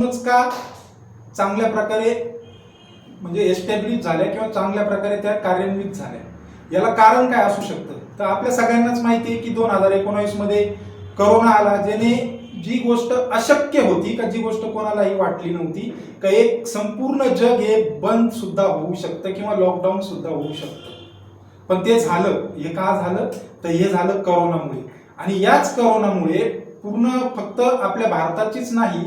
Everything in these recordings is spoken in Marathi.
म्हणूनच का चांगल्या प्रकारे म्हणजे एस्टॅब्लिश झाल्या किंवा चांगल्या प्रकारे त्या कार्यान्वित झाल्या. याला कारण काय असू शकतं? तर आपल्या सगळ्यांनाच माहिती आहे की दोन हजार एकोणावीसमध्ये करोना आला ज्याने जी गोष्ट अशक्य होती का जी गोष्ट कोणालाही वाटली नव्हती का एक संपूर्ण जग हे बंद सुद्धा होऊ शकतं किंवा लॉकडाऊन सुद्धा होऊ शकतं. पण ते झालं. हे का झालं? तर हे झालं करोनामुळे आणि याच करोनामुळे पूर्ण फक्त आपल्या भारताचीच नाही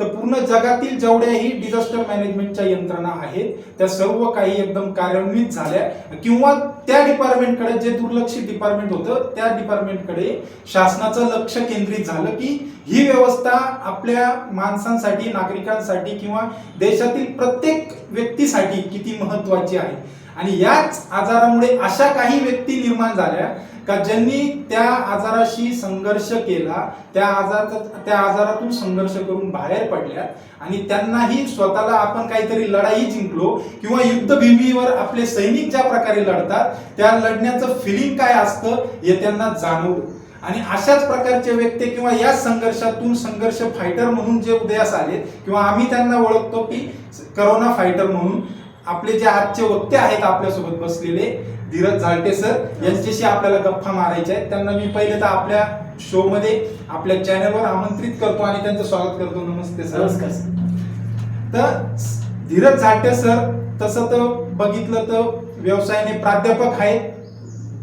तर पूर्ण जगातील जेवढ्याही डिझास्टर मॅनेजमेंटच्या यंत्रणा आहेत त्या सर्व काही एकदम कार्यान्वित झाल्या. किंवा त्या डिपार्टमेंटकडे जे दुर्लक्षित डिपार्टमेंट होतं त्या डिपार्टमेंटकडे शासनाचं लक्ष केंद्रित झालं की ही व्यवस्था आपल्या माणसांसाठी नागरिकांसाठी किंवा देशातील प्रत्येक व्यक्तीसाठी किती महत्वाची आहे. आणि याच आजारामुळे अशा काही व्यक्ती निर्माण झाल्या का ज्यांनी त्या आजाराशी संघर्ष केला त्या आजार त्या आजारातून संघर्ष करून बाहेर पडल्या आणि त्यांनाही स्वतःला आपण काहीतरी लढाई जिंकलो किंवा युद्धभूमीवर आपले सैनिक ज्या प्रकारे लढतात त्या लढण्याचं फिलिंग काय असतं हे त्यांना जाणवलं. आणि अशाच प्रकारचे व्यक्ती किंवा या संघर्षातून संघर्ष फायटर म्हणून जे उदयास आले किंवा आम्ही त्यांना ओळखतो की करोना फायटर म्हणून आपले जे आजचे वक्ते आहेत आपल्यासोबत बसलेले धीरज झालटे सर. यांच्याशी आपल्याला गप्पा मारायच्या आहेत. त्यांना मी पहिले तर आपल्या शो मध्ये आपल्या चॅनलवर आमंत्रित करतो आणि त्यांचं स्वागत करतो. नमस्ते सर. नमस्कार सर. तर धीरज झाटे सर. तसं तर बघितलं तर व्यवसायाने प्राध्यापक आहेत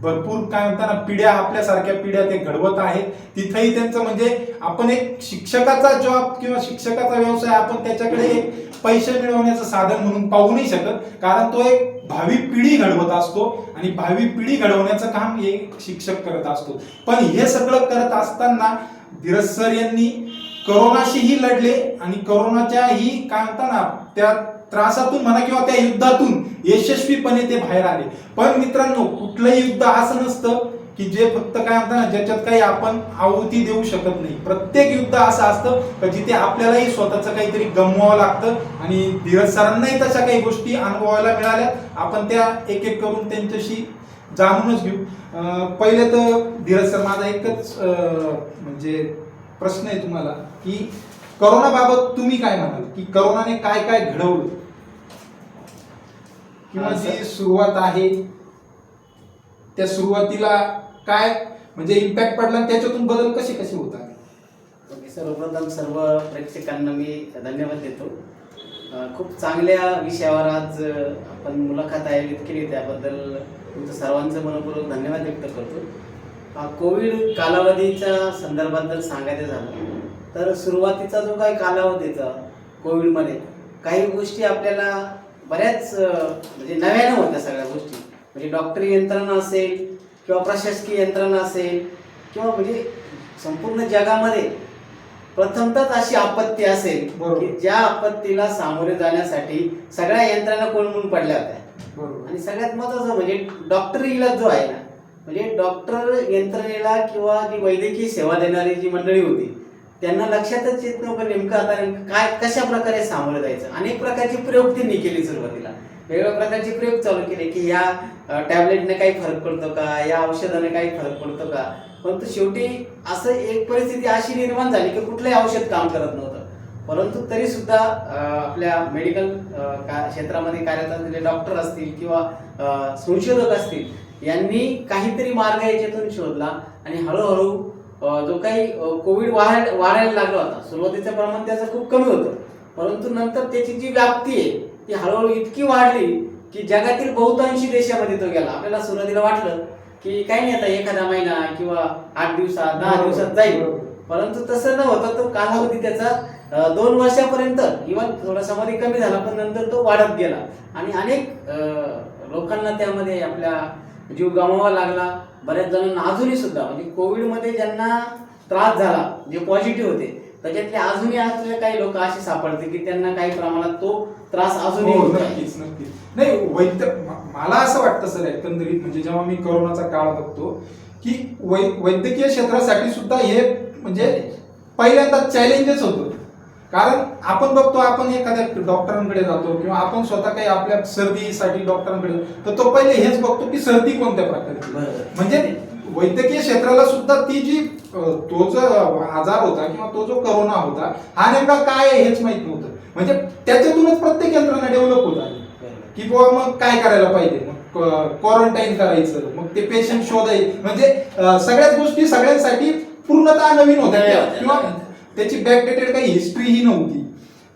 भरपूर काय म्हणतात ना पिढ्या आपल्यासारख्या पिढ्या ते घडवत आहेत. तिथेही त्यांचं म्हणजे आपण एक शिक्षकाचा जॉब किंवा शिक्षकाचा व्यवसाय आपण त्याच्याकडे एक पैसे मिळवण्याचं साधन म्हणून पाहू नाही शकत कारण तो एक भावी पिढी घडवत असतो आणि भावी पिढी घडवण्याचं काम एक शिक्षक करत असतो. पण हे सगळं करत असताना धीरज सर यांनी करोनाशीही लढले आणि करोनाच्याही काय म्हणताना त्या त्रासातून म्हणा किंवा त्या युद्धातून यशस्वीपणे ते बाहेर आले. पण मित्रांनो कुठलंही युद्ध असं नसतं. की जे फक्त काय म्हणतात ना ज्याच्यात काही आपण आहुती देऊ शकत नाही. प्रत्येक युद्ध असं असतं का जिथे आपल्यालाही स्वतःचं काहीतरी गमवावं लागतं आणि धीरज सरांनाही तशा काही गोष्टी अनुभवायला मिळाल्या. आपण त्या एक एक करून त्यांच्याशी जाणूनच घेऊ. पहिले तर धीरज सर माझा एकच म्हणजे प्रश्न आहे तुम्हाला की करोनाबाबत तुम्ही काय म्हणाल? की करोनाने काय काय घडवलं? किंवा जी सर. सुरुवात आहे त्या सुरुवातीला काय? म्हणजे इम्पॅक्ट पडला आणि त्याच्यातून बदल कसे कसे होतात? ओके सर्वप्रथम सर्व प्रेक्षकांना मी धन्यवाद देतो. खूप चांगल्या विषयावर आज आपण मुलाखत आयोजित केली. त्याबद्दल तुमचं सर्वांचं मनपूर्वक धन्यवाद व्यक्त करतो. कोविड कालावधीच्या संदर्भात जर सांगायचं झालं तर सुरुवातीचा जो काही कालावधीचा कोविडमध्ये काही गोष्टी आपल्याला बऱ्याच म्हणजे नव्यानं होत्या सगळ्या गोष्टी. म्हणजे डॉक्टरी यंत्रणा असेल किंवा प्रशासकीय यंत्रणा असेल किंवा म्हणजे संपूर्ण जगामध्ये प्रथमतच अशी आपत्ती असेल. की ज्या आपत्तीला सामोरे जाण्यासाठी सगळ्या यंत्रणा कोलमून पडल्या होत्या. बरोबर. आणि सगळ्यात महत्वाचं म्हणजे डॉक्टर इलाज जो आहे ना म्हणजे डॉक्टर यंत्रणेला किंवा जी वैद्यकीय सेवा देणारी जी मंडळी होती त्यांना लक्षातच येत नव्हतं नेमकं आता नेमकं काय कशा प्रकारे सामोरं जायचं. अनेक प्रकारचे प्रयोग त्यांनी केले सुरुवातीला. वेगवेगळ्या प्रकारचे प्रयोग चालू केले की या टॅबलेटने काही फरक पडतो का? या औषधाने काही फरक पडतो का? परंतु शेवटी असं एक परिस्थिती अशी निर्माण झाली की कुठलंही औषध काम करत नव्हतं. परंतु तरी सुद्धा आपल्या मेडिकल क्षेत्रामध्ये कार्यरत असलेले डॉक्टर असतील किंवा संशोधक असतील यांनी काहीतरी मार्ग याच्यातून शोधला आणि हळूहळू जो काही कोविड वाढ वाढायला लागला होता सुरुवातीचं प्रमाण त्याचं खूप कमी होतं. परंतु नंतर त्याची जी व्याप्ती आहे ती हळूहळू इतकी वाढली की जगातील बहुतांशी देशामध्ये तो गेला. आपल्याला सुरुवातीला वाटलं की काही नाही आता एखादा महिना किंवा आठ दिवसात दहा दिवसात जाईल. परंतु तसं न होता तो कालावधी त्याचा दोन वर्षापर्यंत इव्हन थोडासा मध्ये कमी झाला पण नंतर तो वाढत गेला. आणि अनेक लोकांना त्यामध्ये आपल्या जीव गमावा लागला. बऱ्याच जणांना अजूनही सुद्धा म्हणजे कोविडमध्ये ज्यांना त्रास झाला जे पॉझिटिव्ह होते त्याच्यातले अजूनही असलेले काही लोक असे सापडते की त्यांना काही प्रमाणात तो त्रास अजूनही हो. नक्कीच नक्कीच नाही वैद्य मला असं वाटतं सर एकंदरीत म्हणजे जेव्हा मी करोनाचा काळ बघतो की वै वैद्यकीय क्षेत्रासाठी सुद्धा हे म्हणजे पहिल्यांदा चॅलेंजच होतं कारण आपण बघतो आपण एखाद्या डॉक्टरांकडे जातो किंवा आपण स्वतः काही आपल्या सर्दीसाठी डॉक्टरांकडे तर तो पहिले हेच बघतो की सर्दी कोणत्या प्रकारची बरोबर. म्हणजे वैद्यकीय क्षेत्राला सुद्धा ती जी तो जो आजार होता किंवा तो जो करोना होता हा नेमका काय आहे हेच माहीत नव्हतं. म्हणजे त्याच्यातूनच प्रत्येक यंत्रणा डेव्हलप होत आली. की बुवा मग काय करायला पाहिजे? मग क्वारंटाईन करायचं मग ते पेशंट शोधायचे. म्हणजे सगळ्याच गोष्टी सगळ्यांसाठी पूर्णतः नवीन होत्या. किंवा. त्याची बॅकडेटेड काही हिस्ट्रीही नव्हती.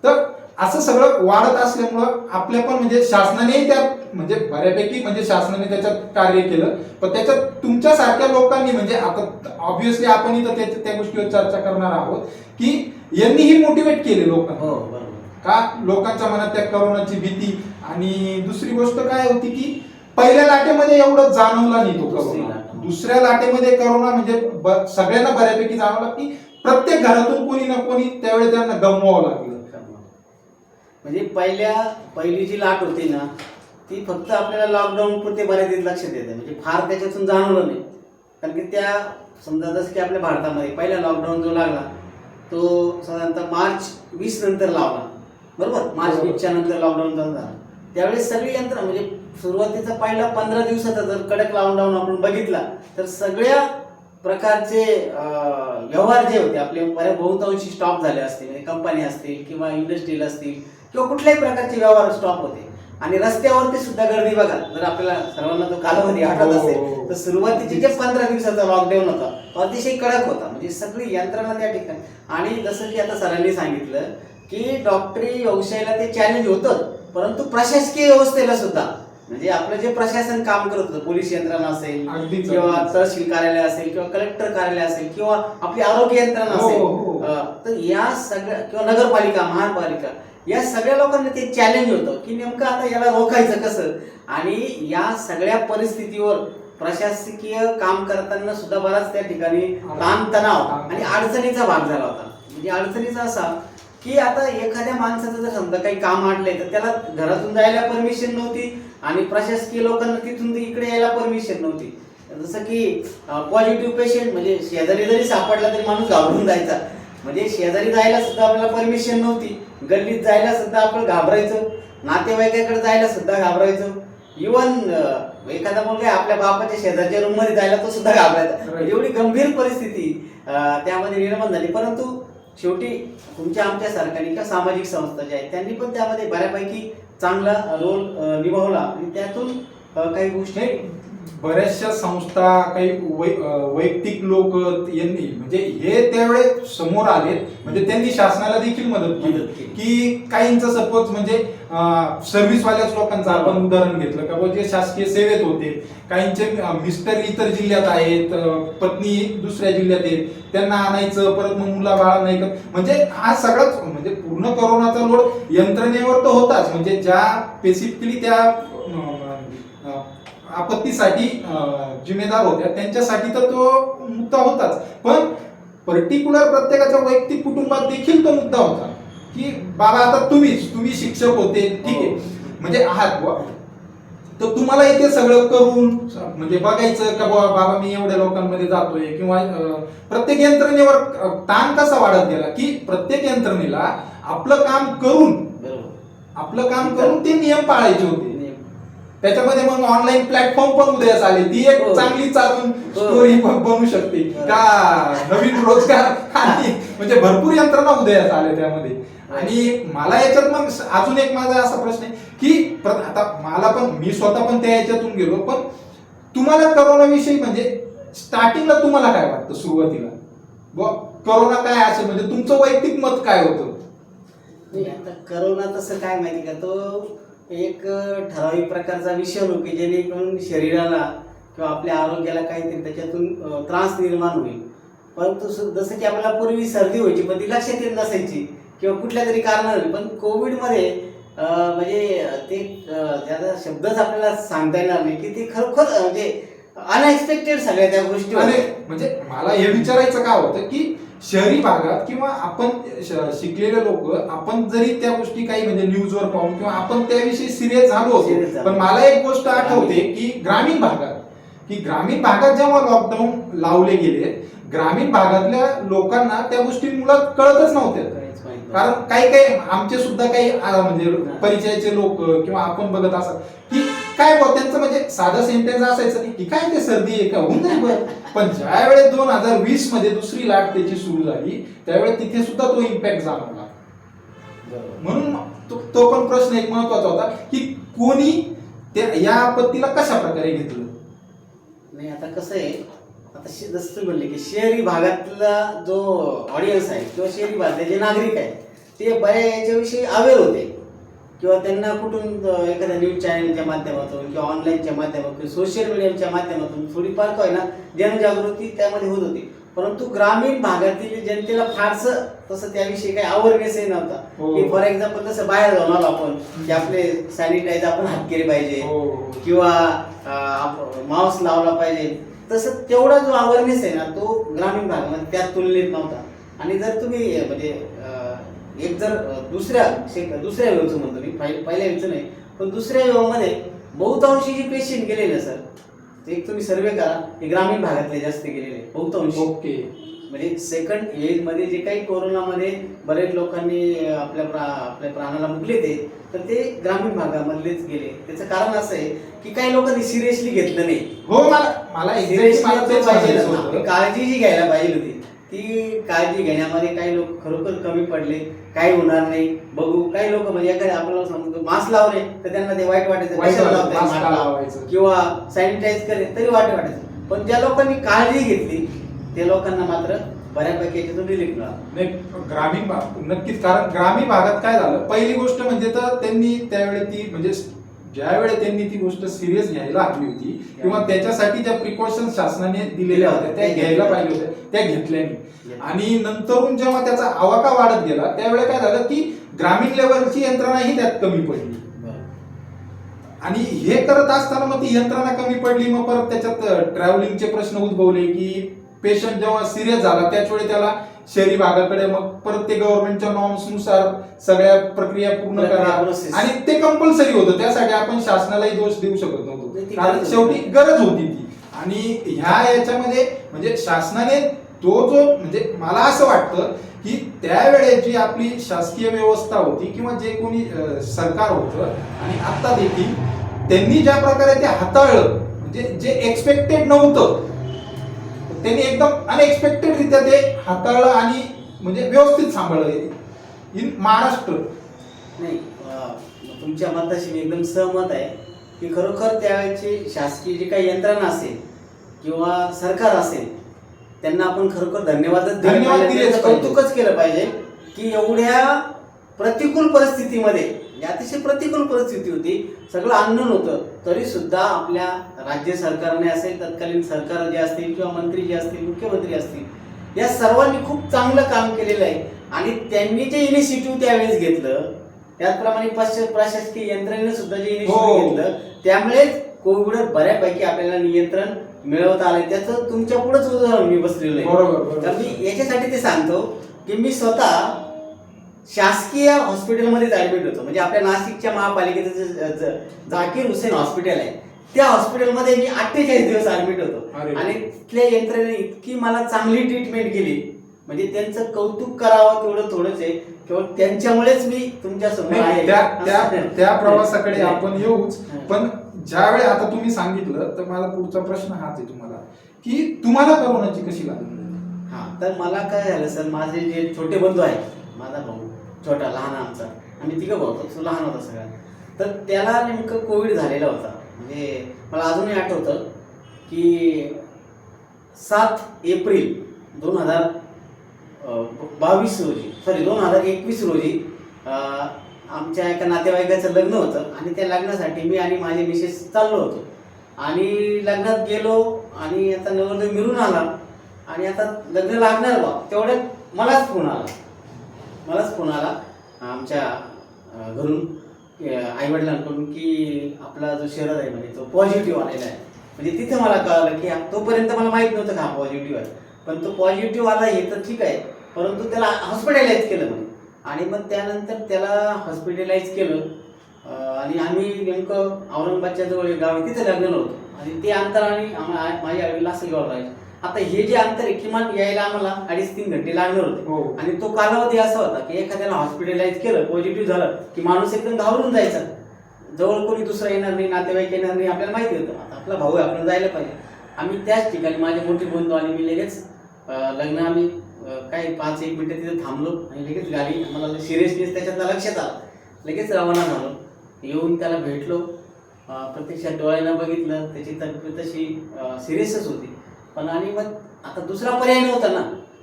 तर असं सगळं वाढत असल्यामुळं आपल्या पण म्हणजे शासनाने त्या म्हणजे बऱ्यापैकी म्हणजे शासनाने त्याच्यात कार्य केलं. पण त्याच्यात तुमच्यासारख्या लोकांनी म्हणजे आता ऑब्विसली आपण इथं त्या त्या गोष्टीवर चर्चा करणार आहोत की यांनीही मोटिवेट केले लोकांना. हो का? लोकांच्या मनात त्या करोनाची भीती. आणि दुसरी गोष्ट काय होती की पहिल्या लाटेमध्ये एवढं जाणवला नाही तो करोना. दुसऱ्या लाटेमध्ये करोना म्हणजे सगळ्यांना बऱ्यापैकी जाणवला की प्रत्येक घरातून कोणी ना कोणी त्यावेळी त्यांना गमवावं लागलं. म्हणजे पहिल्या पहिली जी लाट होती ना ती फक्त आपल्याला लॉकडाऊन पुरते बऱ्यापैकी लक्षात येते. म्हणजे फार त्याच्यातून जाणवलं नाही. कारण की त्या समजा जसं की आपल्या भारतामध्ये पहिला लॉकडाऊन जो लागला तो साधारणतः मार्च वीस नंतर लावला. बरोबर? मार्च. वीसच्या नंतर लॉकडाऊन झाला. त्यावेळेस सगळी यंत्र म्हणजे सुरुवातीचा पहिला पंधरा दिवसाचा जर कडक लॉकडाऊन आपण बघितला तर सगळ्या प्रकारचे व्यवहार जे होते आपले बऱ्या बहुतांशी स्टॉप झाले असतील म्हणजे कंपनी असतील किंवा इंडस्ट्रीज असतील किंवा कुठल्याही प्रकारचे व्यवहार स्टॉप होते आणि रस्त्यावरती सुद्धा गर्दी बघा जर आपल्याला सर्वांना तो कालावधी आठवत हो. असेल तर सुरुवातीचे जे पंधरा दिवसाचा लॉकडाऊन होता तो अतिशय कडक होता म्हणजे सगळी यंत्रणा त्या ठिकाणी आणि जसं की आता सरांनी सांगितलं की डॉक्टरी व्यवसायाला ते चॅलेंज होतं परंतु प्रशासकीय व्यवस्थेला सुद्धा म्हणजे आपलं जे प्रशासन काम करत होतं पोलीस यंत्रणा असेल किंवा. तहसील कार्यालय असेल किंवा कलेक्टर कार्यालय असेल किंवा आपली आरोग्य यंत्रणा हो, असेल हो. तर या सगळ्या किंवा नगरपालिका महानपालिका या सगळ्या लोकांना ते चॅलेंज होतं की नेमकं आता याला रोखायचं कसं? आणि या सगळ्या परिस्थितीवर प्रशासकीय काम करताना सुद्धा बराच त्या ठिकाणी ताणतणाव आणि अडचणीचा भाग झाला होता. म्हणजे अडचणीचा असा की आता एखाद्या माणसाचं जर समजा काही काम आणलंय तर त्याला घरातून जायला परमिशन नव्हती आणि प्रशासकीय लोकांना तिथून इकडे यायला परमिशन नव्हती. जसं की पॉझिटिव्ह पेशंट म्हणजे शेजारी जरी सापडला तरी माणूस घाबरून जायचा. म्हणजे शेजारी जायला सुद्धा आपल्याला परमिशन नव्हती. गल्लीत जायला सुद्धा आपण घाबरायचो. नातेवाईकाकडे जायला सुद्धा घाबरायचो. इवन एखादा मुलगा आपल्या बापाच्या शेजारच्या रूममध्ये जायला तो सुद्धा घाबरायचा. म्हणजे एवढी गंभीर परिस्थिती त्यामध्ये निर्माण झाली. परंतु शेवटी तुमच्या आमच्या सरकारी किंवा सामाजिक संस्था ज्या आहेत त्यांनी पण त्यामध्ये बऱ्यापैकी चांगला रोल निभावला. आणि त्यातून काही गोष्टी नाही, बऱ्याचशा संस्था काही वै- वैयक्तिक लोक यांनी म्हणजे हे त्यावेळे समोर आले म्हणजे त्यांनी शासनाला देखील मदत केली. की काहींचं सपोज म्हणजे सर्व्हिसवाल्याच लोकांचं आपण उदाहरण घेतलं का जे शासकीय सेवेत होते. काहींचे मिस्टर इतर जिल्ह्यात आहेत पत्नी दुसऱ्या जिल्ह्यात आहेत. त्यांना आणायचं परत मग मुला बाळा नाही म्हणजे हा सगळाच म्हणजे पूर्ण करोनाचा लोड यंत्रणेवर तर होताच. म्हणजे ज्या स्पेसिफिकली त्या आपत्तीसाठी जिम्मेदार होत्या. त्यांच्यासाठी तर तो मुद्दा होताच. पण पर्टिक्युलर प्रत्येकाच्या वैयक्तिक कुटुंबात देखील तो मुद्दा होता. की बाबा आता तुम्हीच तुम्ही शिक्षक होते. ठीक आहे. म्हणजे आहात बुवा. तर तुम्हाला इथे सगळं करून म्हणजे बघायचं का बाबा बाबा मी एवढ्या लोकांमध्ये जातोय किंवा प्रत्येक यंत्रणेवर ताण कसा वाढत गेला? की प्रत्येक यंत्रणेला आपलं काम करून आपलं काम करून ते नियम पाळायचे होते. त्याच्यामध्ये मग ऑनलाईन प्लॅटफॉर्म पण उदयास आले. ती एक हो. चांगली चालून हो. स्टोरी बनू शकते. का नवीन रोजगार आणि म्हणजे भरपूर यंत्रणा उदयास आल्या त्यामध्ये. आणि मला याच्यात मग अजून एक माझा असा प्रश्न आहे की प्र- आता मला पण मी स्वतः पण त्या याच्यातून गेलो पण तुम्हाला करोना विषयी म्हणजे स्टार्टिंगला तुम्हाला काय वाटतं सुरुवातीला? करोना काय असेल? म्हणजे तुमचं वैयक्तिक मत काय होतं? नाही आता करोना तसं काय माहिती का? तो एक ठराविक प्रकारचा विषाणू की जेणेकरून शरीराला किंवा आपल्या आरोग्याला काहीतरी त्याच्यातून त्रास निर्माण होईल. परंतु जसं की आपल्याला पूर्वी सर्दी व्हायची पण ती लक्षात येत नसायची किंवा कुठल्या तरी कारणाने. पण कोविडमध्ये म्हणजे ते त्याचा शब्दच आपल्याला सांगता येणार नाही की ते खरोखर म्हणजे अनएक्सपेक्टेड सगळ्या त्या गोष्टी म्हणजे मला हे विचारायचं काय होतं की शहरी भागात किंवा आपण शिकलेले लोक आपण जरी त्या गोष्टी काही म्हणजे न्यूजवर पाहून किंवा आपण त्याविषयी सिरियस झालो होतो. पण मला एक गोष्ट आठवते की ग्रामीण भागात की ग्रामीण भागात जेव्हा लॉकडाऊन लावले गेले ग्रामीण भागातल्या लोकांना त्या गोष्टी मुळात कळतच नव्हत्या. कारण काही काही आमचे सुद्धा काही म्हणजे परिचयाचे लोक किंवा आपण बघत असत की काय बुवा त्यांचं म्हणजे साधं सेंटेन्स असायचं की काय ते सर्दी आहे का? होऊन नाही बरं. पण ज्या वेळेस दोन हजार वीसमध्ये दुसरी लाट त्याची सुरू झाली त्यावेळेस तिथे सुद्धा तो इम्पॅक्ट जाणवला. म्हणून तो तो पण प्रश्न एक महत्त्वाचा होता की कोणी त्या या आपत्तीला कशा प्रकारे घेतलं? नाही आता कसं आहे आता शे- जसं तुम्ही म्हणले की शहरी भागातला जो ऑडियन्स आहे किंवा शहरी भागातले जे नागरिक आहे ते बऱ्या याच्याविषयी अवेअर होते. किंवा त्यांना कुठून एखाद्या न्यूज चॅनलच्या माध्यमातून किंवा ऑनलाईनच्या माध्यमातून सोशल मीडियाच्या माध्यमातून थोडीफार काय ना जनजागृती त्यामध्ये होत होती. परंतु ग्रामीण भागातील जनतेला फारसं तसं त्याविषयी काही अवेअरनेसही नव्हता. हो. की फॉर एक्झाम्पल तसं बाहेर जाऊन आलो आपण की आपले सॅनिटाईज आपण हात केले पाहिजे. हो. किंवा मास्क लावला पाहिजे. तसं तेवढा जो अवेअरनेस आहे ना तो ग्रामीण भागामध्ये त्या तुलनेत नव्हता. आणि जर तुम्ही म्हणजे एक जर दुसऱ्या दुसऱ्या वेळचं म्हणतो मी पहि- पहिल्या वेळचं नाही. पण दुसऱ्या वेळमध्ये बहुतांशी जे पेशंट गेलेले सर ते एक तुम्ही सर्वे करा हे ग्रामीण भागातले जास्त गेलेले बहुतांशी. ओके. म्हणजे सेकंड एजमध्ये जे काही कोरोनामध्ये बरेच लोकांनी आपल्या प्रा आपल्या प्राणाला मुकले ते तर ते ग्रामीण भागामधलेच गेले. त्याचं कारण असं आहे की काही लोकांनी सिरियसली घेतलं नाही. हो मला मला. काळजी जी घ्यायला पाहिजे होती ती काळजी घेण्यामध्ये काही लोक खरोखर कमी पडले काही होणार नाही. बघू काही लोक म्हणजे एखाद्या आपल्याला सांगतो मास्क लावले तर त्यांना ते वाईट वाटायचं. किंवा सॅनिटाईज करे तरी वाईट वाटायचं. पण ज्या लोकांनी काळजी घेतली त्या लोकांना मात्र बऱ्यापैकी याच्यातून रिलीफ मिळाला. नाही ग्रामीण भाग नक्कीच. कारण ग्रामीण भागात काय झालं? पहिली गोष्ट म्हणजे तर त्यांनी त्यावेळी ती म्हणजे ज्या वेळेस त्यांनी ती गोष्ट सिरियस घ्यायला हवी होती किंवा त्याच्यासाठी ज्या प्रिकॉशन शासनाने दिलेल्या होत्या त्या घ्यायला पाहिजे होत्या त्या घेतल्या नाही. आणि नंतरून जेव्हा त्याचा आवाका वाढत गेला त्यावेळेस काय झालं की ग्रामीण लेवलची यंत्रणा ही त्यात कमी पडली. आणि हे करत असताना मग ती यंत्रणा कमी पडली मग परत त्याच्यात ट्रॅव्हलिंगचे प्रश्न उद्भवले की पेशंट जेव्हा सिरियस झाला त्याच वेळी त्याला शहरी भागाकडे मग परत ते गव्हर्नमेंटच्या नॉर्म्सनुसार सगळ्या प्रक्रिया पूर्ण करा. आणि ते कंपल्सरी होतं. त्यासाठी आपण शासनालाही दोष देऊ शकत नव्हतो. कारण शेवटी. गरज होती ती. आणि ह्या याच्यामध्ये म्हणजे शासनाने तो जो म्हणजे मला असं वाटतं की त्यावेळेस जी आपली शासकीय व्यवस्था होती किंवा जे कोणी सरकार होतं आणि आता देखील त्यांनी ज्या प्रकारे ते हाताळलं म्हणजे जे एक्सपेक्टेड नव्हतं त्यांनी एकदम अनएक्सपेक्टेड रित्या ते हाताळलं आणि म्हणजे व्यवस्थित सांभाळलं. इन महाराष्ट्र. नाही तुमच्या मताशी मी एकदम सहमत आहे की खरोखर त्यावेळेची शासकीय जी काही यंत्रणा असेल किंवा सरकार असेल त्यांना आपण खरोखर धन्यवादच दिले धन्यवाद पाहिजे. दिलेच त्याचं पाहिजे. कौतुकच केलं पाहिजे की एवढ्या प्रतिकूल परिस्थितीमध्ये म्हणजे अतिशय प्रतिकूल परिस्थिती होती सगळं अन्न नव्हतं तरी सुद्धा आपल्या राज्य सरकारने असेल तत्कालीन सरकार जे असतील किंवा मंत्री जे असतील मुख्यमंत्री असतील या सर्वांनी खूप चांगलं काम केलेलं आहे आणि त्यांनी जे इनिशिएटिव्ह त्यावेळेस घेतलं त्याचप्रमाणे प्रशासकीय यंत्रणेने सुद्धा जे हो. इनिशिएटिव्ह घेतलं त्यामुळेच कोविडवर बऱ्यापैकी आपल्याला नियंत्रण मिळवता आलंय. त्याचं तुमच्या पुढेच उदाहरण मी बसलेलं आहे. बरोबर. तर मी याच्यासाठी ते सांगतो की मी स्वतः शासकीय हॉस्पिटलमध्येच ऍडमिट होतो. म्हणजे आपल्या नाशिकच्या महापालिकेचं जे झाकीर हुसेन हॉस्पिटल आहे त्या हॉस्पिटलमध्ये मी अठ्ठेचाळीस दिवस ऍडमिट होतो. आणि तिथल्या यंत्रणेने इतकी मला चांगली ट्रीटमेंट केली. म्हणजे त्यांचं कौतुक करावं तेवढं थोडंच आहे. केवळ त्यांच्यामुळेच मी तुमच्यासमोर आहे. त्या प्रवासाकडे आपण येऊच. हं. पण ज्यावेळी आता तुम्ही सांगितलं तर मला पुढचा प्रश्न हाच आहे तुम्हाला की तुम्हाला करोनाची कशी लागली? हा तर मला काय झालं सर माझे जे छोटे बंधू आहेत माझा भाऊ छोटा लहान आमचा आम्ही तिघं भाऊ होतो लहान होता सगळा. तर त्याला नेमकं कोविड झालेला होता. म्हणजे मला अजूनही आठवतं की सात एप्रिल दोन हजार बावीस रोजी सॉरी दोन हजार एकवीस रोजी आमच्या एका नातेवाईकाचं लग्न होतं आणि त्या लग्नासाठी मी आणि माझे मिसेस चाललो होतो. आणि लग्नात गेलो आणि आता नवरदेव मिळून आला. आणि आता लग्न लागणार बा तेवढ्यात मलाच फोन आला. मलाच फोन आला आमच्या घरून आई वडिलांकडून की आपला जो शहर आहे म्हणजे तो पॉझिटिव्ह आलेला आहे. म्हणजे तिथे मला कळालं की तोपर्यंत मला माहीत नव्हतं का हा पॉझिटिव्ह आहे. पण तो पॉझिटिव्ह आला हे तर ठीक आहे परंतु त्याला हॉस्पिटलाइज केलं म्हणजे आणि मग त्यानंतर त्याला हॉस्पिटलाइज केलं. आणि आम्ही नेमकं औरंगाबादच्या जवळ एक गाव आहे तिथे लग्न होतं आणि ते अंतर आणि आम्हा- माझ्या आईला लासलगाव राहायचं. आता हे जे अंतर आहे किमान यायला आम्हाला अडीच तीन घंटे लागणार होते. हो. आणि तो कालावधी असा होता की एखाद्याला हॉस्पिटलाइज केलं पॉझिटिव्ह झालं की माणूस एकदम घाबरून जायचा. जवळ कोणी दुसरं येणार नाही नातेवाईक येणार नाही आपल्याला माहिती होतं. आता आपला भाऊ आहे आपल्याला जायला पाहिजे. आम्ही त्याच ठिकाणी माझे मोठे बंधू आणि मी लगेच लग्न आम्ही काय पाच एक मिनिटं तिथे थांबलो आणि लगेच गाडी मला सिरियसनेस त्याच्यातला लक्षात आला. लगेच रवाना झालो. येऊन त्याला भेटलो. प्रत्यक्षात डोळ्यानं बघितलं. त्याची तब्येत तशी सिरियसच होती. पण आणि मग आता दुसरा पर्याय नव्हता ना.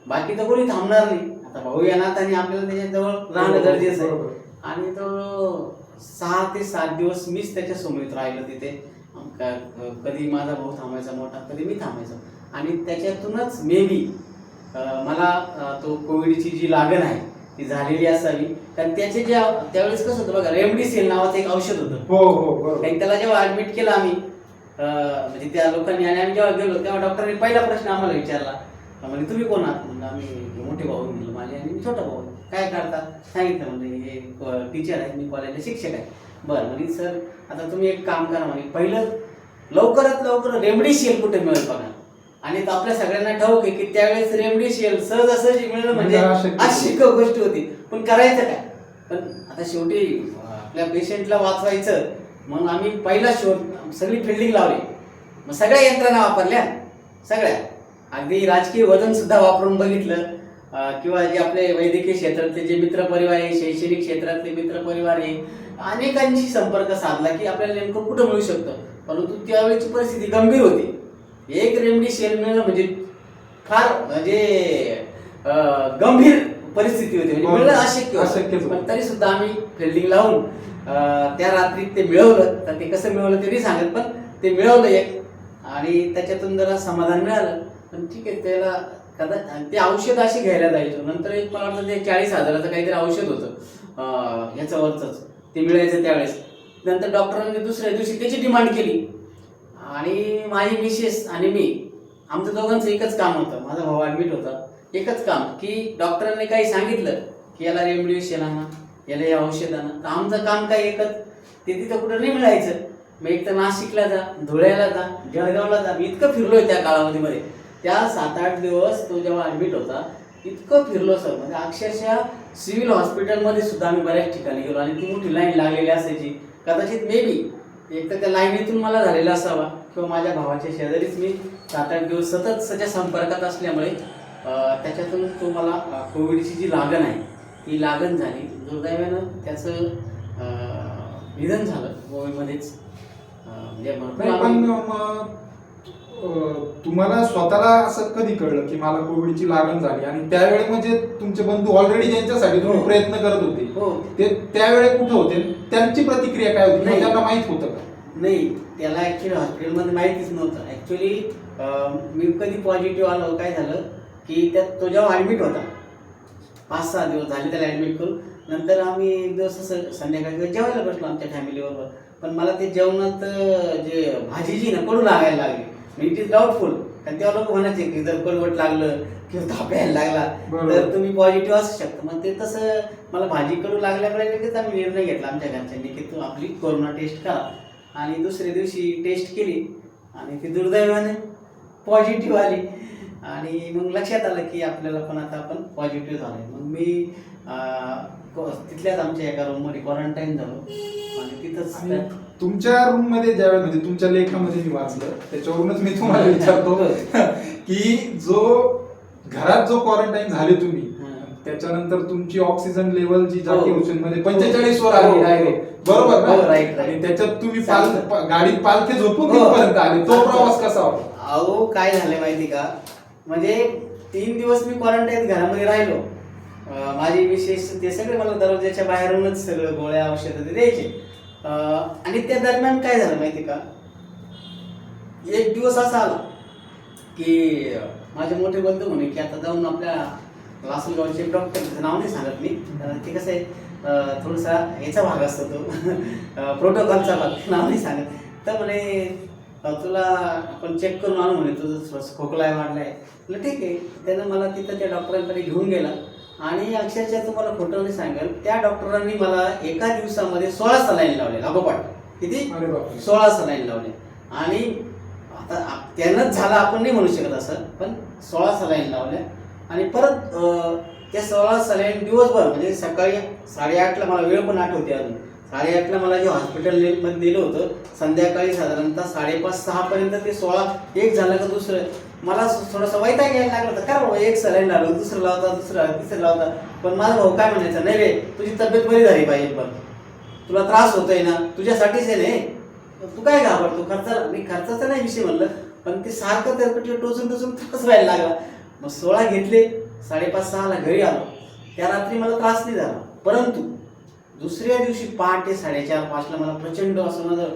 बाकी तर कोणी थांबणार नाही. आता भाऊ या नात्याने आपल्याला त्याच्याजवळ राहणं गरजेचं आहे. आणि तो सहा ते सात दिवस मीच त्याच्यासमोर राहिलो तिथे. कधी माझा भाऊ थांबायचा मोठा कधी मी थांबायचो. आणि त्याच्यातूनच मे बी मला तो कोविडची जी लागण आहे ती झालेली असावी. कारण त्याचे जे त्यावेळेस कसं होतं बघा रेमडिसिन नावाचं एक औषध होतं. हो हो त्याला जेव्हा ऍडमिट केलं आम्ही म्हणजे त्या लोकांनी आणि आम्ही जेव्हा गेलो तेव्हा डॉक्टरने पहिला प्रश्न आम्हाला विचारला. म्हणजे तुम्ही कोण आहात? म्हणलं आम्ही मोठे भाऊ. म्हणलं माझे आणि छोटा भाऊ. काय करता? सांगितलं म्हणजे हे टीचर आहेत मी कॉलेजला शिक्षक आहे. बरं म्हणजे सर आता तुम्ही एक काम करा म्हणे पहिलं लवकरात लवकर रेमडिशियल कुठे मिळेल बघा? आणि आपल्या सगळ्यांना ठाऊक आहे की त्यावेळेस रेमडिशियल सहजासहजी मिळणं म्हणजे म्हणजे. अशक्य गोष्ट होती. पण करायचं काय? पण आता शेवटी आपल्या पेशंटला वाचवायचं मग आम्ही पहिला शोध सगळी फिल्डिंग लावली. मग सगळ्या यंत्रणा वापरल्या. सगळ्या. अगदी राजकीय वजन सुद्धा वापरून बघितलं. किंवा जे आपले वैद्यकीय क्षेत्रातले जे मित्रपरिवार आहे शैक्षणिक क्षेत्रातले मित्रपरिवार आहे अनेकांशी संपर्क साधला की आपल्याला नेमकं कुठं मिळू शकतं? परंतु त्यावेळेची परिस्थिती गंभीर होती. एक रेमडिसिव्हिर मिळणं म्हणजे फार म्हणजे गंभीर परिस्थिती होती. म्हणजे मिळणं अशक्य अशक्यच होतं. होतं. पण तरी सुद्धा आम्ही फिल्डिंग लावून त्या रात्री ते मिळवलं. तर ते कसं मिळवलं ते नाही सांगत पण ते मिळवलं एक. आणि त्याच्यातून जरा समाधान मिळालं. पण ठीक आहे त्याला कदा आणि ते औषध असे घ्यायला जायचो. नंतर एक मला वाटतं ते चाळीस हजाराचं काहीतरी औषध होतं. अं, ह्याच्यावरचंच ते मिळायचं त्यावेळेस. नंतर डॉक्टरांनी दुसऱ्या दिवशी त्याची डिमांड केली. आणि माझी मिसेस आणि मी आमचं दोघांचं एकच काम होतं. माझा भाऊ ॲडमिट होता. एकच काम की डॉक्टरांनी काही सांगितलं की याला रेमडिसिन आणा याला हे औषध आणा तर आमचं काम काय एकच? ते तिथं कुठं नाही मिळायचं. मग एक तर नाशिकला जा धुळ्याला जा जळगावला जा. मी इतकं फिरलोय त्या काळामध्ये त्या सात आठ दिवस तो जेव्हा ॲडमिट होता इतकं फिरलो सर. म्हणजे अक्षरशः सिव्हिल हॉस्पिटलमध्ये सुद्धा आम्ही बऱ्याच ठिकाणी गेलो. आणि ती मोठी लाईन लागलेली असायची. कदाचित मे बी एक तर त्या लाईनीतून मला झालेला असावा. किंवा माझ्या भावाच्या शेजारीच मी सात आठ दिवस सतत त्याच्या संपर्कात असल्यामुळे त्याच्यातून तो मला कोविडची जी लागण आहे ती लागण झाली. दुर्दैवानं त्याचं निधन झालं गोव्यामध्येच अं, म्हणजे तुम्हाला स्वतःला असं कधी कळलं की मला कोविडची लागण झाली? आणि त्यावेळी म्हणजे तुमचे बंधू ऑलरेडी ज्यांच्यासाठी तुम्ही हो. प्रयत्न करत होते. हो. ते त्यावेळी कुठे होते? त्यांची प्रतिक्रिया काय होती. त्यांना माहीत होतं का? नाही त्याला ऍक्च्युली हॉस्पिटलमध्ये माहितीच नव्हतं. ऍक्च्युली मी कधी पॉझिटिव्ह आलो काय झालं की त्यात तो जेव्हा ॲडमिट होता पाच सहा दिवस झाले त्याला ॲडमिट करून नंतर आम्ही एक दिवस असं संध्याकाळी जेवायला बसलो आमच्या फॅमिलीबरोबर पण मला ते जेवणात जे भाजी जी ना कडू लागायला लागली. इट इज डाऊटफुल कारण तेव्हा लोक म्हणायचे की जर कडवट लागलं किंवा ताप यायला लागला. तर तुम्ही पॉझिटिव्ह असू शकता. मग ते तसं मला भाजी कडू लागल्यामुळे लगेच आम्ही निर्णय घेतला आमच्या घरच्यांनी की तू आपली कोरोना टेस्ट करा. आणि दुसऱ्या दिवशी टेस्ट केली. आणि ती दुर्दैवाने पॉझिटिव्ह आली. आणि मग लक्षात आलं की आपल्याला पण आता आपण पॉझिटिव्ह झालोय. मग मी तिथल्याच आमच्या एका रूममध्ये क्वारंटाईन झालो. आणि तिथंच तुमच्या रूममध्ये ज्यावेळी म्हणजे तुमच्या लेखामध्ये मी वाचलं त्याच्यावरूनच मी तुम्हाला विचारतो की जो घरात जो क्वारंटाईन झाले तुम्ही हं. त्याच्यानंतर तुमची ऑक्सिजन लेवल जी जाती हो. हुसेन मध्ये पंचेचाळीस वर हो, आली हो. डायरेक्ट बरोबर हो, ना. आणि त्याच्यात तुम्ही पाल गाडीत पालखे झोपून हो. तिथपर्यंत आले. तो प्रवास कसा होता? अहो काय झालं माहिती का? म्हणजे तीन दिवस मी क्वारंटाईन घरामध्ये राहिलो. माझी विशेष ते सगळे मला दरवाजाच्या बाहेरूनच सगळं गोळ्या औषधं ते द्यायचे. आणि त्या दरम्यान काय झालं माहिती का? एक दिवस असा आला की माझे मोठे बंधू म्हणे की आता जाऊन आपल्या लासलगावचे डॉक्टर त्याचं नाव नाही सांगत मी. ते कसं आहे थोडासा याचा भाग असतो तो. प्रोटोकॉलचा भाग. नाव नाही सांगत. तर म्हणे तुला आपण चेक करून आणू म्हणे तुझं थोडंसं खोकला आहे वाढलाय म्हटलं ठीक आहे. त्यानं मला तिथं त्या डॉक्टरांकडे घेऊन गेला. आणि अक्षरशः तुम्हाला खोटं नाही सांगेल त्या डॉक्टरांनी मला एका दिवसामध्ये सोळा सलाईन लावले. लागोपाठ. किती? सोळा सलाईन लावले. आणि आता त्यानंच झालं आपण नाही म्हणू शकत असं पण सोळा सलाईन लावल्या. आणि परत त्या सोळा सलाईन दिवसभर म्हणजे सकाळी साडेआठला मला वेळ पण आठवते अजून. साडेआठला मला जे हॉस्पिटलमध्ये नेलं होतं संध्याकाळी साधारणतः साडेपाच सहापर्यंत ते सोळा एक झालं का दुसरं. मला थोडंसं वैताग यायला लागलं होतं. का एक सलाईन लावलं दुसरं लावता दुसरा तिसरं लावता. पण माझा भाऊ काय म्हणायचा नाही रे तुझी तब्येत बरी झाली पाहिजे पण. तुला त्रास होतोय ना तुझ्यासाठीच आहे ना तू काय घाबरतो? खर्चाला मी खर्चाचा नाही विषय म्हणलं पण ते सारखं तेरपटलं टोचून टोचून त्रास व्हायला लागला. मग सोळा घेतले साडेपाच सहाला घरी आलो. त्या रात्री मला त्रास नाही झाला. परंतु दुसऱ्या दिवशी पहाटे साडेचार पाचला मला प्रचंड असं माझं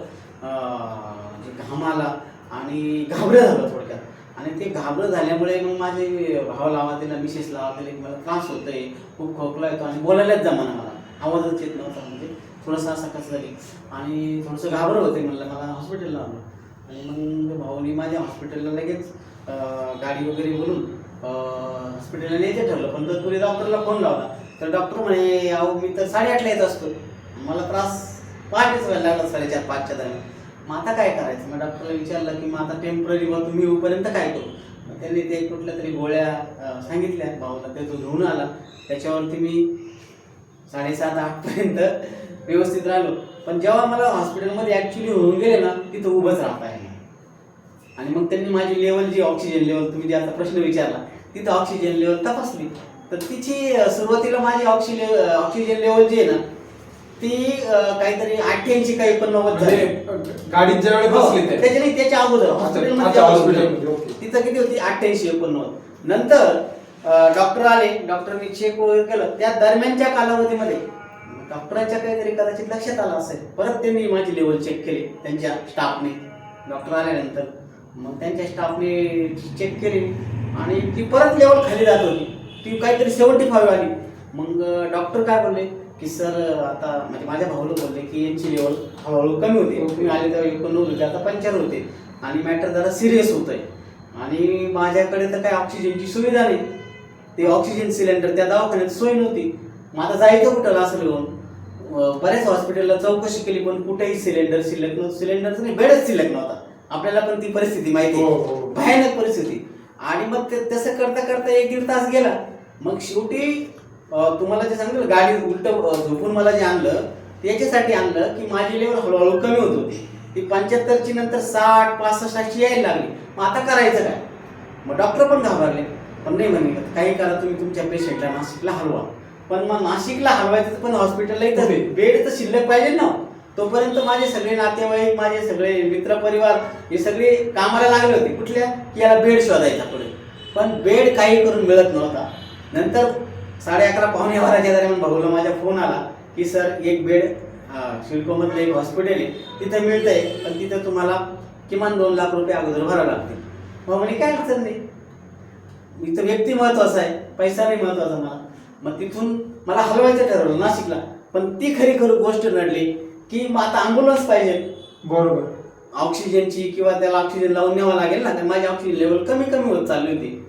जे घाम आला आणि घाबरं झालं थोडक्यात. आणि ते घाबरं झाल्यामुळे मग माझे भाव लावा त्याला मिसेस लावा त्याला मला त्रास आहे खूप खोकला येतो आणि बोलायलाच जमाना मला. आवाजच येत नव्हता म्हणजे थोडंसं असं कसं झाली आणि थोडंसं घाबरं होते म्हणलं मला हॉस्पिटलला आलो आणि मग भाऊनी माझ्या हॉस्पिटलला लगेच गाडी वगैरे बोलून हॉस्पिटलला न्यायचं ठरलं पण तत्पूर्वी डॉक्टरला फोन लावला. तर डॉक्टर म्हणे अहो मी तर साडेआठला येत असतो. मला त्रास पहाटेच व्हायला लागला साडेचार पाचच्या दरम्यान. मग आता काय करायचं? मग डॉक्टरला विचारलं की मग आता टेंपररी बा तुम्ही येऊपर्यंत काय करू? त्यांनी ते कुठल्या तरी गोळ्या सांगितल्या. भाऊला ते जो घेऊन आला. त्याच्यावरती मी साडेसात आठपर्यंत व्यवस्थित राहिलो. पण जेव्हा मला हॉस्पिटलमध्ये ॲक्च्युली होऊन गेले ना तिथं उभंच राहता येईल. आणि मग त्यांनी माझी लेवल जी ऑक्सिजन लेवल तुम्ही जे आता प्रश्न विचारला तिथं ऑक्सिजन लेवल तपासली. तर तिची सुरुवातीला माझी ऑक्सिजन ऑक्सिजन लेवल जी आहे ना ती काहीतरी अठ्ठ्याऐंशी काही झाली. म्हणजे गाडीत ज्या वेळेस हो, बसले ते. त्याच्या नाही त्याच्या अगोदर हॉस्पिटलमध्ये अच्छा, जेव्हा हॉस्पिटलमध्ये, बसलो, ओके. तिथं किती होती? अठ्ठ्याऐंशी एकोणनव्वद. नंतर डॉक्टर आले. डॉक्टरनी चेक वगैरे केलं. त्या दरम्यानच्या कालावधीमध्ये डॉक्टरांच्या काहीतरी कदाचित लक्षात आलं असेल. परत त्यांनी माझी लेवल चेक केली त्यांच्या स्टाफने डॉक्टर आल्यानंतर. मग त्यांच्या स्टाफने चेक केली आणि ती परत लेवल खाली जात होती. ती काहीतरी सेवन्टी फाईव्ह आली. मग डॉक्टर काय बोलले? की सर आता म्हणजे माझ्या भाऊला बोलले की यांची लेवल हळूहळू कमी होते. मी आले तेव्हा एकोणनव्वद होते आता पंच्याण्णव होते. आणि मॅटर जरा सिरियस होत आहे आणि माझ्याकडे तर काही ऑक्सिजनची सुविधा नाही. ते ऑक्सिजन सिलेंडर त्या दवाखान्यात सोय नव्हती. मग आता जायचं कुठं असं लिहून बऱ्याच हॉस्पिटलला चौकशी केली पण कुठेही सिलेंडर शिल्लक नव्हतं. सिलेंडरचं नाही बेडच शिल्लक नव्हता. आपल्याला पण ती परिस्थिती माहिती हो, आहे. हो. भयानक परिस्थिती. आणि मग ते तसं करता करता एक दीड तास गेला. मग शेवटी अं, तुम्हाला जे सांगितलं गाडी उलट झोपून मला जे आणलं ते याच्यासाठी आणलं की माझी लेवल हळूहळू कमी होत होती. ती पंच्याहत्तरची नंतर साठ पासष्ट अशी यायला लागली. मग आता करायचं काय? मग डॉक्टर पण घाबरले. पण नाही म्हणे काही करा तुम्ही तुमच्या पेशंटला नाशिकला हलवा. पण मग नाशिकला हलवायचं तर पण हॉस्पिटलला इथं बेड तर शिल्लक पाहिजे ना तोपर्यंत माझे सगळे नातेवाईक माझे सगळे मित्र परिवार हे सगळे कामाला लागले होते. कुठल्या? की याला बेड शोधायचा पुढे. पण बेड काही करून मिळत नव्हता. नंतर साडे अकरा पावणे बाराच्या दरम्यान भाऊला माझा फोन आला की सर एक बेड शिल्कोमधलं एक हॉस्पिटल आहे. तिथं मिळतं आहे पण तिथं तुम्हाला किमान दोन लाख रुपये अगोदर भरावं लागतील. मग म्हणे काय अडचण नाही. इथं व्यक्ती महत्त्वाचा आहे. पैसा नाही महत्त्वाचा मला. मग तिथून मला हलवायचं ठरवलं नाशिकला. पण ती खरी खरी गोष्ट नडली की मग आता अँब्युलन्स पाहिजे. बरोबर. ऑक्सिजनची किंवा त्याला ऑक्सिजन लावून न्यावं लागेल ना कारण माझी ऑक्सिजन लेवल कमी कमी होत चालली होती.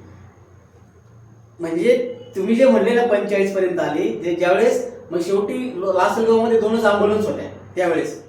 म्हणजे तुम्ही जे म्हणले ना पंचेचाळीस पर्यंत आली जे ज्यावेळेस मग शेवटी लासलगावमध्ये दोनच अँब्युलन्स होत्या त्यावेळेस.